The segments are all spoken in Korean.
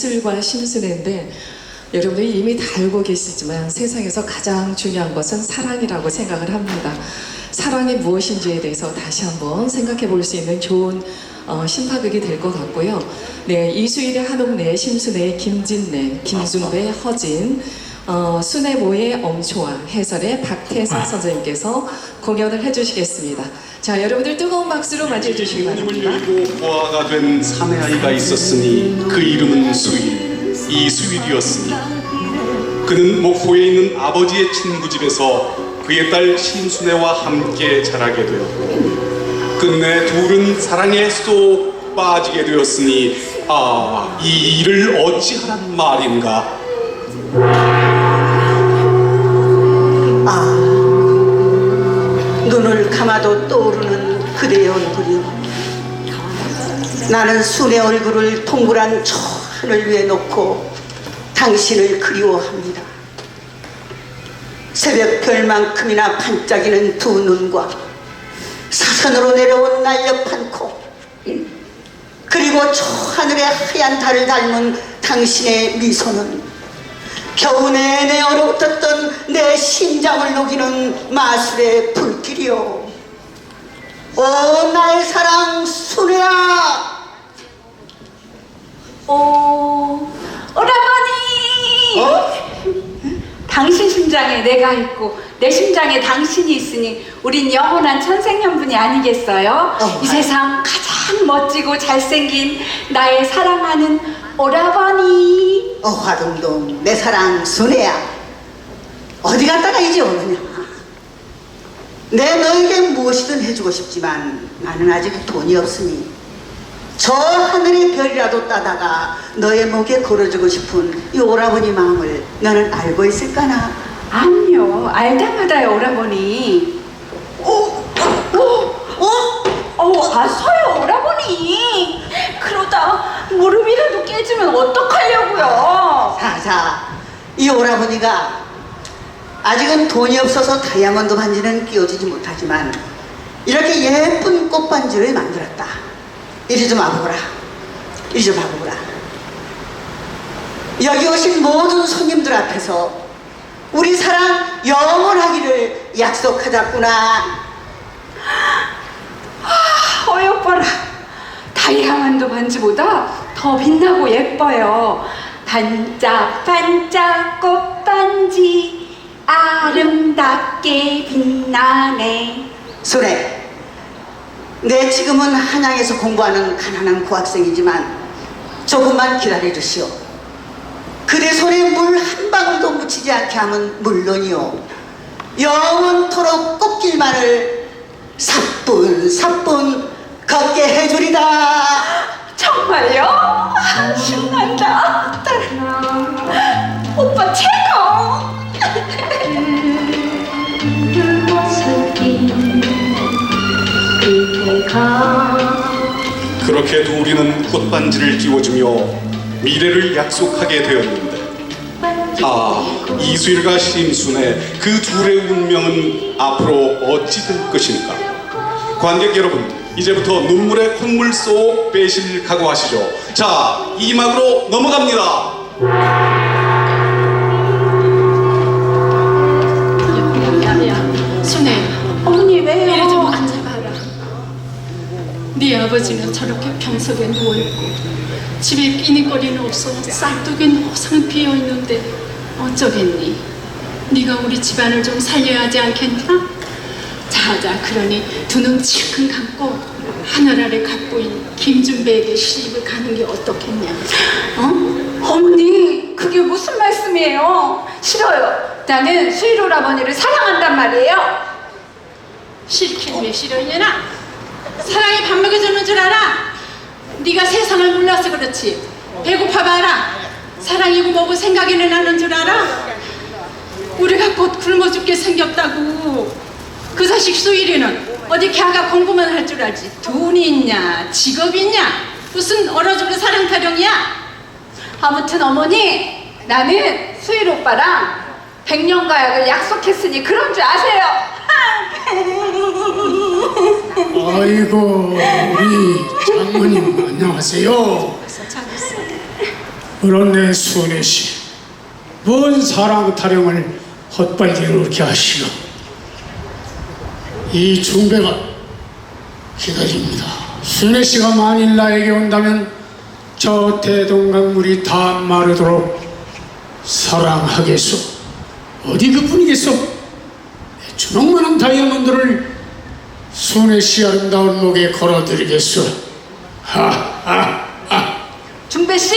이슬과 심순애인데 여러분들이 이미 다 알고 계시지만 세상에서 가장 중요한 것은 사랑이라고 생각을 합니다. 사랑이 무엇인지에 대해서 다시 한번 생각해 볼 수 있는 좋은 어, 심파극이 될 것 같고요. 네, 이수일의 한옥내, 심순애의 김진래, 김준배, 허진, 어, 순애모의 엄초아, 해설의 박태선 선생님께서 공연을 해주시겠습니다. 자, 여러분들 뜨거운 박수로 맞이해 주시기 바랍니다. 열고 보아가 된 사내 아이가 있었으니 그 이름은 수일 이수일이었으니 그는 목포에 있는 아버지의 친구 집에서 그의 딸 신순애와 함께 자라게 되었고 끝내 둘은 사랑에 쏙 빠지게 되었으니 아 이 일을 어찌하란 말인가 눈을 감아도 떠오르는 그대의 얼굴이요. 나는 순의 얼굴을 동그란 저 하늘 위에 놓고 당신을 그리워합니다. 새벽 별만큼이나 반짝이는 두 눈과 사선으로 내려온 날렵한 코 그리고 저 하늘의 하얀 달을 닮은 당신의 미소는 겨우 내내 얼어붙었던 내 심장을 녹이는 마술의 불길이요. 오 나의 사랑 순애야. 오, 오라버니! 어? 당신 심장에 내가 있고 내 심장에 당신이 있으니 우린 영원한 천생연분이 아니겠어요? 어, 이 세상 가장 멋지고 잘생긴 나의 사랑하는 오라버니. 어 화동동 내 사랑 순애야. 어디 갔다가 이제 오느냐. 내 너에게 무엇이든 해주고 싶지만 나는 아직 돈이 없으니 저 하늘의 별이라도 따다가 너의 목에 걸어주고 싶은 이 오라버니 마음을 너는 알고 있을까나? 아니요, 알다 마다요, 오라버니. 어? 어? 어? 어, 아서요, 오라버니. 그러다 무릎이라도 깨지면 어떡하려고요? 자자 이 오라버니가 아직은 돈이 없어서 다이아몬드 반지는 끼워주지 못하지만 이렇게 예쁜 꽃반지를 만들었다. 이리 좀 와보거라. 이리 좀 와보거라. 여기 오신 모든 손님들 앞에서 우리 사랑 영원하기를 약속하자꾸나. 어여뻐라. 다이아몬드 반지보다 더 빛나고 예뻐요. 반짝반짝 꽃반지 아름답게 빛나네. 소래 내 지금은 한양에서 공부하는 가난한 고학생이지만 조금만 기다려 주시오. 그대 손에 물 한 방울도 묻히지 않게 하면 물론이요 영원토록 꽃길만을 사뿐사뿐 걷게 해주리다. 정말요? 아, 신난다. 최고 그렇게 둘이는 꽃반지를 끼워주며 미래를 약속하게 되었는데 아 이수일과 심순의 그 둘의 운명은 앞으로 어찌 될 것인가 관객 여러분 이제부터 눈물의 콧물 속 빼실 각오하시죠. 자 이막으로 넘어갑니다 네 아버지는 저렇게 병석에 누워있고 집에 끼니거리는 없어 쌀떡이 노상 비어있는데 어쩌겠니 네가 우리 집안을 좀 살려야 하지 않겠나? 자자 그러니 두눈 칠큰 감고 하늘 아래 갖고인 김준배에게 시집을 가는 게 어떻겠냐 어? 어머니 그게 무슨 말씀이에요? 싫어요 나는 수일 오라버니를 사랑한단 말이에요 싫긴 왜 싫어이냐나 사랑이 밥 먹여주는 줄 알아? 네가 세상을 몰라서 그렇지. 배고파 봐라. 사랑이고 뭐고 생각이는 나는 줄 알아? 우리가 곧 굶어 죽게 생겼다고. 그 자식 수일이는 어디 걔가 공부만 할 줄 알지? 돈이 있냐? 직업이 있냐? 무슨 얼어 죽는 사랑 타령이야? 아무튼 어머니 나는 수일 오빠랑 백년가약을 약속했으니 그런 줄 아세요 아이고 우리 장모님 안녕하세요. 그런데 순애 씨, 뭔 사랑 타령을 헛발질을 그렇게 하시오? 이 중배가 기다립니다. 순애 씨가 만일 나에게 온다면 저 대동강물이 다 마르도록 사랑하겠소. 어디 그뿐이겠소? 내 주먹만한 다이아몬드를 순애 씨 아름다운 목에 걸어드리겠소. 하하하. 중배 씨,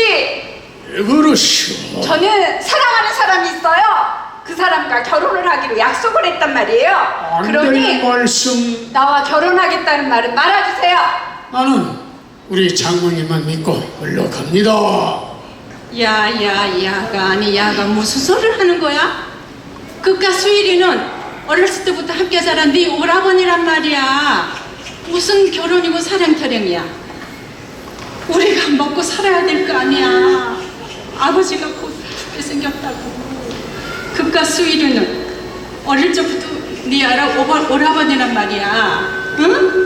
왜 그러시오? 저는 사랑하는 사람이 있어요. 그 사람과 결혼을 하기로 약속을 했단 말이에요. 안 그러니 될 말씀. 나와 결혼하겠다는 말은 말아주세요. 나는 우리 장모님만 믿고 물러갑니다. 야야 야가 아니 야가 무슨 소리를 하는 거야? 그깟 수일이는 어렸을 때부터 함께 자란 네 오라버니란 말이야. 무슨 결혼이고 사랑 타령이야. 우리가 먹고 살아야 될 거 아니야. 아버지가 곧 죽게 생겼다고. 그깟 수일이는 어릴 적부터 네 알아 오바, 오라버니란 말이야. 응?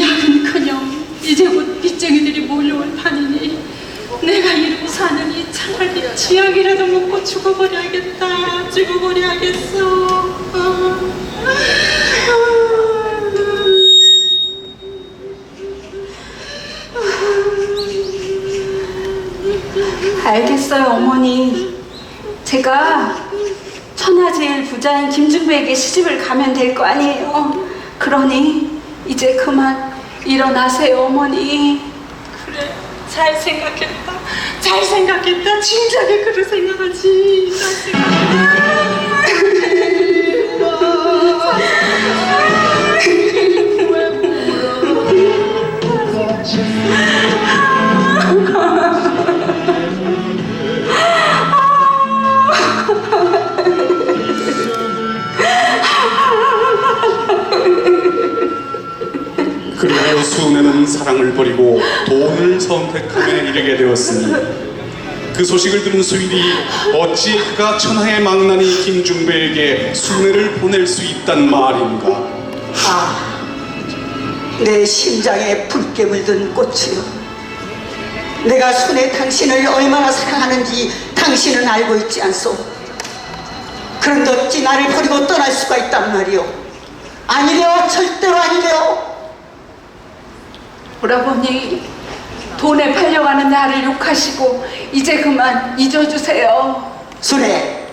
야근커녕 이제 곧 빚쟁이들이 몰려올 판이니 내가 이러고 사느니 차라리 지약이라도 먹고 죽어버려야겠다 죽어버려야겠어 어. 알겠어요, 어머니. 제가 천하제일 부자인 김중배에게 시집을 가면 될 거 아니에요. 그러니 이제 그만 일어나세요, 어머니. 그래 잘 생각했다. 잘 생각했다. 진작에 그런 생각하지. 그리하여 수은혜는 사랑을 버리고 돈을 선택함에 이르게 되었으니 그 소식을 들은 수일이 어찌 그가 천하의 망나니 김중배에게 수은혜를 보낼 수 있단 말인가 아, 내 심장에 붉게 물든 꽃이요. 내가 순애 당신을 얼마나 사랑하는지 당신은 알고 있지 않소. 그런데 어찌 나를 버리고 떠날 수가 있단 말이오. 아니래요, 절대로 아니래요. 오라버니, 돈에 팔려가는 나를 욕하시고 이제 그만 잊어주세요. 순애,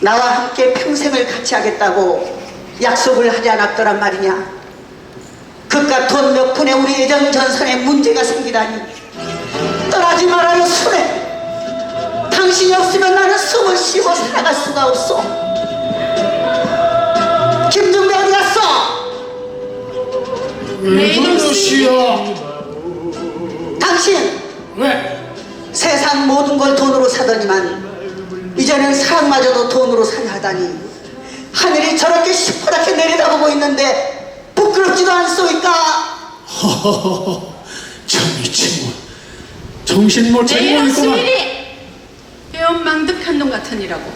나와 함께 평생을 같이 하겠다고 약속을 하지 않았더란 말이냐? 그깟 돈 몇 푼에 우리 예정 전선에 문제가 생기다니 떠나지 말아요 순애 당신이 없으면 나는 숨을 쉬고 살아갈 수가 없어 김중배 어디 갔어? 왜 그러시오? 당신 왜? 세상 모든 걸 돈으로 사더니만 이제는 사랑마저도 돈으로 사야 하다니 하늘이 저렇게 시퍼렇게 내려다보고 있는데 부끄럽지도 않소이까 허허허허 저 미친놈 정신 못 차리고 내일은 있구만 수일이 배운 망득한 놈 같으니라고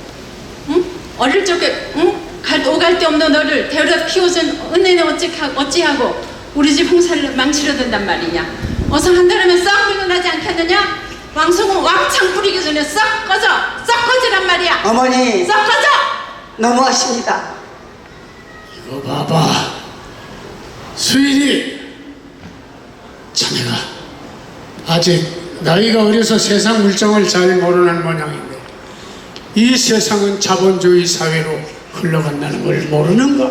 응? 어릴 적에 응? 갈, 오갈 데 없는 너를 데려다 키워준 은혜는 어찌하, 어찌하고 우리 집 홍사를 망치려 든단 말이냐 어서 한다르면 썩 물러나지 않겠느냐? 왕송은 왕창 뿌리기 전에 썩 꺼져. 썩 꺼지란 말이야. 어머니. 썩 꺼져! 너무하십니다. 이거 봐봐. 수일이 자네가 아직 나이가 어려서 세상 물정을 잘 모르는 모양인데 이 세상은 자본주의 사회로 흘러간다는 걸 모르는가?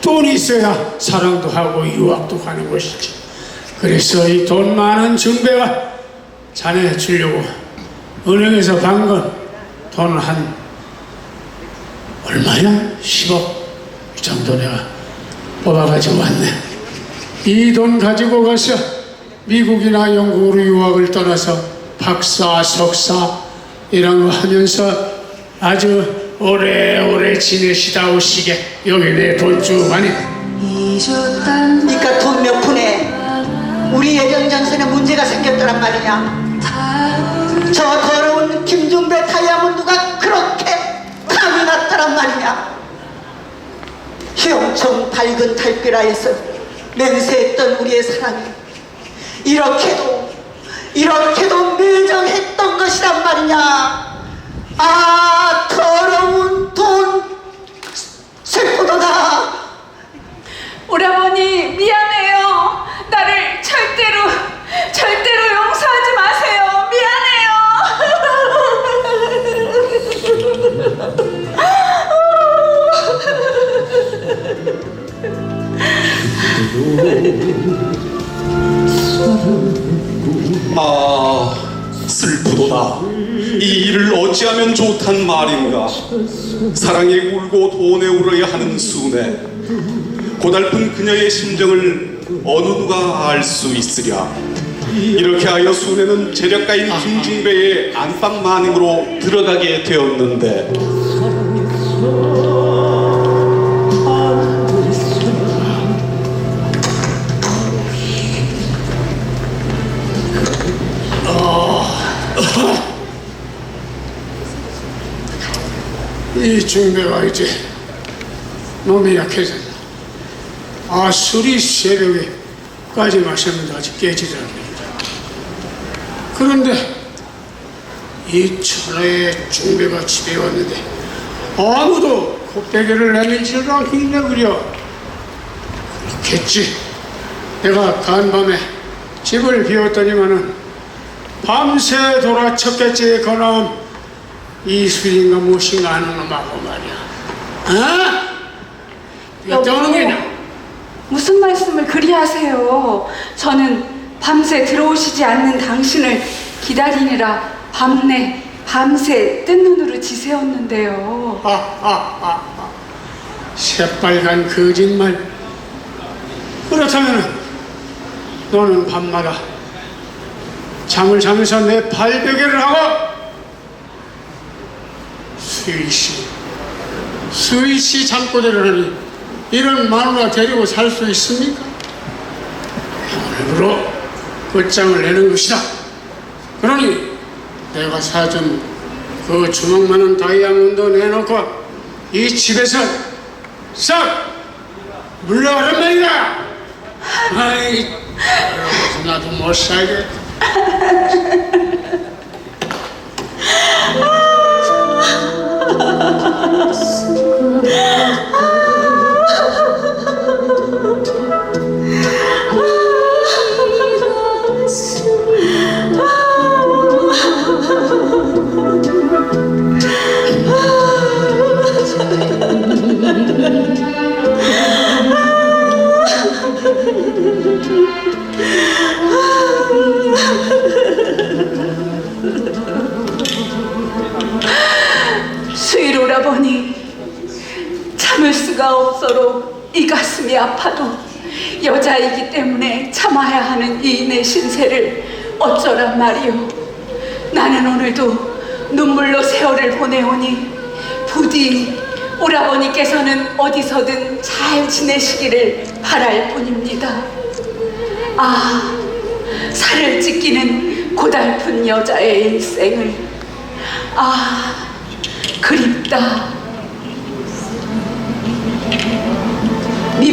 돈이 있어야 사랑도 하고 유학도 가는 것이지 그래서 이 돈 많은 중배가 자네 주려고 은행에서 방금 돈 한 얼마야? 10억 이 정도 내가 뽑아가지고 왔네 이 돈 가지고 가서 미국이나 영국으로 유학을 떠나서 박사, 석사 이런 거 하면서 아주 오래오래 지내시다 오시게 여기 내돈 주많이 그러니까 돈 몇 푼에 우리 예정 전선에 문제가 생겼더란 말이냐 저 더러운 김중배 다이아몬드가 그렇게 탐이 났더란 말이냐 휘엄청 밝은 달빛하에서 맹세했던 우리의 사랑이 이렇게도 이렇게도 매정했던 것이란 말이냐. 아 더러운 돈 슬프도다. 오라버니 미안해요. 나를 절대로 절대로 용서하지 마세요. 아 슬프도다. 이 일을 어찌하면 좋단 말인가? 사랑에 울고 돈에 울어야 하는 순애 고달픈 그녀의 심정을 어느 누가 알 수 있으랴 이렇게 하여 순애는 재력가인 김중배의 안방 마님으로 들어가게 되었는데 이 중배가 이제 몸이 약해졌다. 아 술이 새벽에까지 마셨는데 아직 깨지지 않는다. 그런데 이 천하의 중배가 집에 왔는데 아무도 곱대기를 내밀지를 않겠냐 그려. 그렇겠지. 내가 간밤에 집을 비웠더니만은 밤새 돌아쳤겠지 그놈 이수인가 무엇인가 하는 놈하고 말이야. 어? 어느 게냐? 무슨 말씀을 그리 하세요? 저는 밤새 들어오시지 않는 당신을 기다리느라 밤내 밤새 뜬 눈으로 지새웠는데요. 하하하하. 새빨간 거짓말. 그렇다면 너는 밤마다 잠을 자면서 내 발베개를 하고 수의씨, 수의씨 잠꼬대를 하니 이런 마누라 데리고 살 수 있습니까? 오늘부로 끝장을 내는 것이다. 그러니 내가 사준 그 주먹 많은 다이아몬드 내놓고 이 집에서 싹 물러가란 말이다. 아이, 나도 못 살겠다. 없어로 이 가슴이 아파도 여자이기 때문에 참아야 하는 이내 신세를 어쩌란 말이오. 나는 오늘도 눈물로 세월을 보내오니 부디 오라버니께서는 어디서든 잘 지내시기를 바랄 뿐입니다. 아 살을 찢기는 고달픈 여자의 일생을. 아 그립다.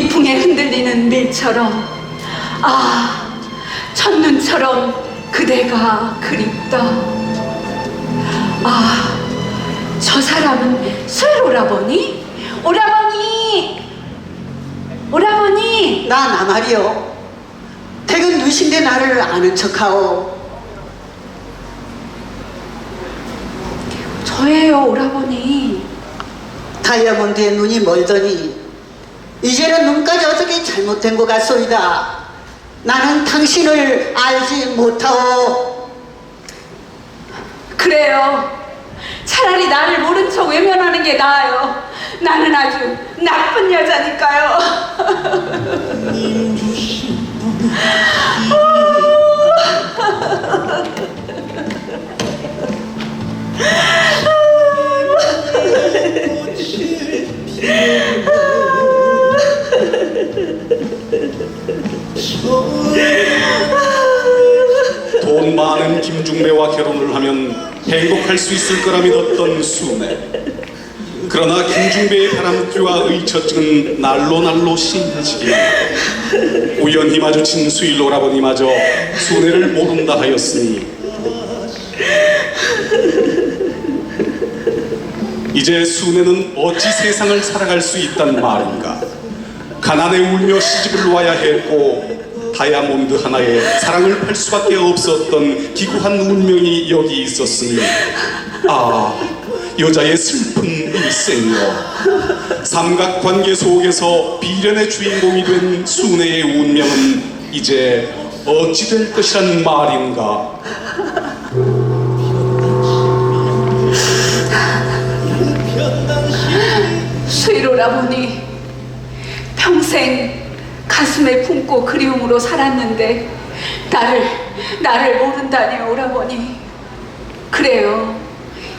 미풍에 흔들리는 밀처럼, 아, 첫눈처럼 그대가 그립다. 아, 저 사람은 수일 오라버니? 오라버니! 오라버니! 나 나말이요 태근 누신데 나를 아는 척하오 저예요, 오라버니. 다이아몬드에 눈이 멀더니 이제는 눈까지 어떻게 잘못된 것 같소이다 나는 당신을 알지 못하오 그래요. 차라리 나를 모른 척 외면하는 게 나아요. 나는 아주 나쁜 여자니까요. 돈 많은 김중배와 결혼을 하면 행복할 수 있을 거라 믿었던 순애 그러나 김중배의 바람귀와 의처증은 날로 날로 심해지기 우연히 마주친 수일 오라버니마저 순애를 모른다 하였으니. 이제 순애는 어찌 세상을 살아갈 수 있단 말인가? 가난에 울며 시집을 놓아야 했고 다이아몬드 하나에 사랑을 팔 수밖에 없었던 기구한 운명이 여기 있었으니 아 여자의 슬픈 일생여. 삼각관계 속에서 비련의 주인공이 된 순애의 운명은 이제 어찌 될 것이란 말인가? 수일 오라버니 평생 가슴에 품고 그리움으로 살았는데 나를 나를 모른다니 오라버니 그래요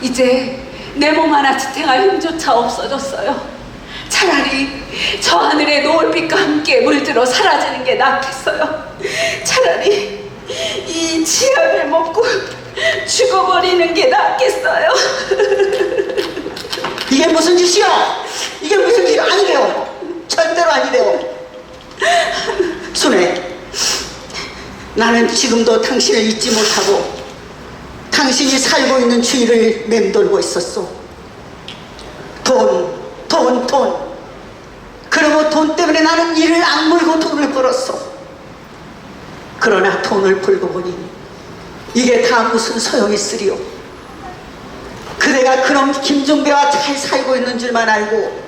이제 내 몸 하나 지탱할 힘조차 없어졌어요 차라리 저 하늘의 노을빛과 함께 물들어 사라지는 게 낫겠어요 차라리 이 치약을 먹고 죽어버리는 게 낫겠어요 이게 무슨 짓이야? 이게 무슨 짓이 아니래요. 절대로 아니래요. 순애, 나는 지금도 당신을 잊지 못하고 당신이 살고 있는 주위를 맴돌고 있었어. 돈, 돈, 돈. 그러고 돈 때문에 나는 이를 악물고 돈을 벌었어. 그러나 돈을 벌고 보니 이게 다 무슨 소용이 있으리요. 그대가 그럼 김종배와 잘 살고 있는 줄만 알고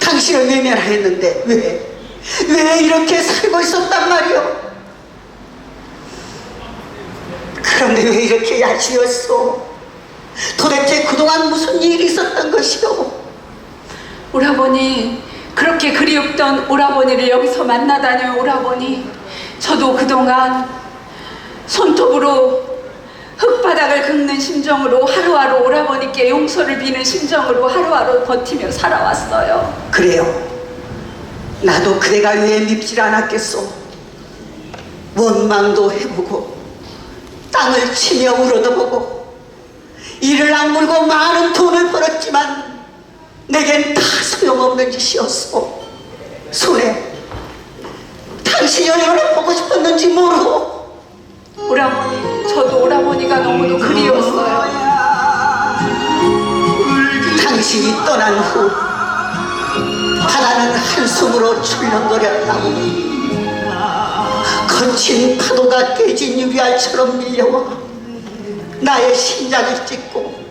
당신을 외면하였는데 왜? 왜 이렇게 살고 있었단 말이오? 그런데 왜 이렇게 야지였어? 도대체 그동안 무슨 일이 있었던 것이오? 오라버니 그렇게 그리웠던 오라버니를 여기서 만나다녀 오라버니 저도 그동안 손톱으로 흙바닥을 긁는 심정으로 하루하루 오라버니께 용서를 비는 심정으로 하루하루 버티며 살아왔어요 그래요. 나도 그대가 왜 밉질 않았겠소. 원망도 해보고 땅을 치며 울어도 보고 이를 악물고 많은 돈을 벌었지만 내겐 다 소용없는 짓이었소. 손에 당신이 얼마나 보고 싶었는지 모르고 오라버니 저도 오라버니가 너무도 그리웠어요 당신이 떠난 후 바다는 한숨으로 출렁거렸다고. 거친 파도가 깨진 유리알처럼 밀려와 나의 심장을 찢고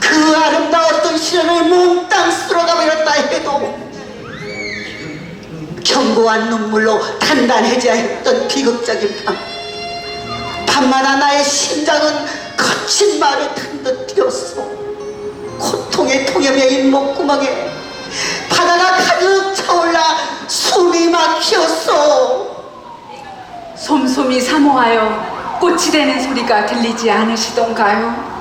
그 아름다웠던 시련을 몽땅 쓸어가 버렸다 해도 견고한 눈물로 단단해져야 했던 비극적인 밤. 밤마다 나의 심장은 거친 말을 탄 듯 뛰었어. 고통의 통염에 인목구멍에 바다가 가득 차올라 숨이 막히었어 솜솜이 사모하여 꽃이 되는 소리가 들리지 않으시던가요?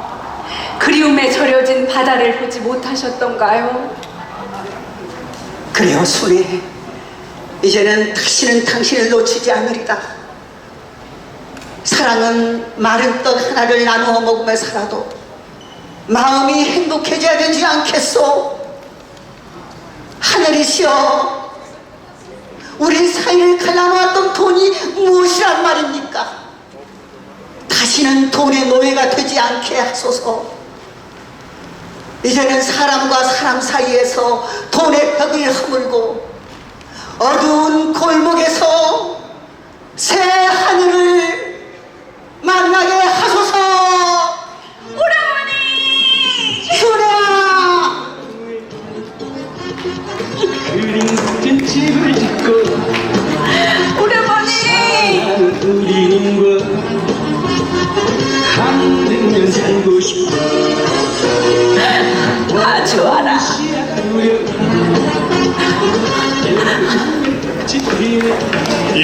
그리움에 절여진 바다를 보지 못하셨던가요? 그래요 순이 이제는 다시는 당신을 놓치지 않으리다 사랑은 마른 떡 하나를 나누어 먹으며 살아도 마음이 행복해져야 되지 않겠소 하늘이시여. 우리 사이를 갈라놓았던 돈이 무엇이란 말입니까? 다시는 돈의 노예가 되지 않게 하소서. 이제는 사람과 사람 사이에서 돈의 벽을 허물고 어두운 골목에서 새 하늘을 만나게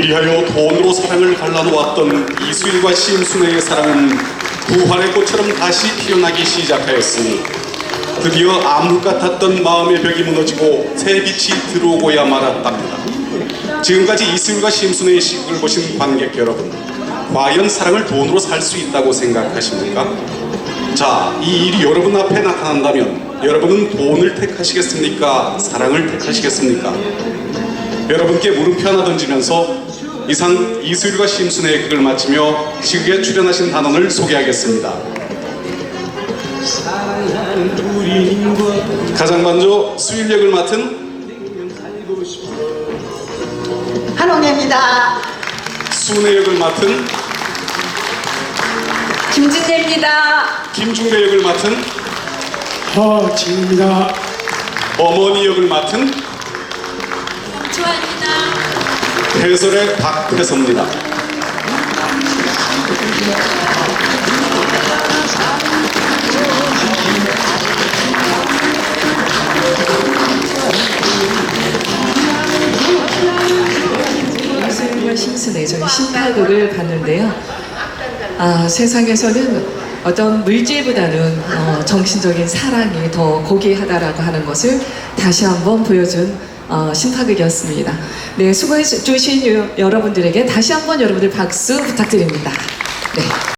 이리하여 돈으로 사랑을 갈라놓았던 이수일과 심순애의 사랑은 부활의 꽃처럼 다시 피어나기 시작하였으니 드디어 암흑 같았던 마음의 벽이 무너지고 새 빛이 들어오고야 말았답니다. 지금까지 이수일과 심순애의 시극을 보신 관객 여러분, 과연 사랑을 돈으로 살 수 있다고 생각하십니까? 자, 이 일이 여러분 앞에 나타난다면 여러분은 돈을 택하시겠습니까? 사랑을 택하시겠습니까? 여러분께 물음표 하나 던지면서 이상 이수일과 심순의 극을 마치며 시극에 출연하신 단원을 소개하겠습니다. 가장 먼저 수일 역을 맡은 한옥래입니다. 순애 역을 맡은 김진혜입니다. 김중배 역을 맡은 허지입니다. 어머니 역을 맡은 해설의 박태섭입니다. 이수일과 심순의 저희 신파극을 봤는데요. 아, 세상에서는 어떤 물질보다는 어, 정신적인 사랑이 더 고귀하다라고 하는 것을 다시 한번 보여준 어, 신파극이었습니다. 네, 수고해 주신 여- 여러분들에게 다시 한번 여러분들 박수 부탁드립니다. 네.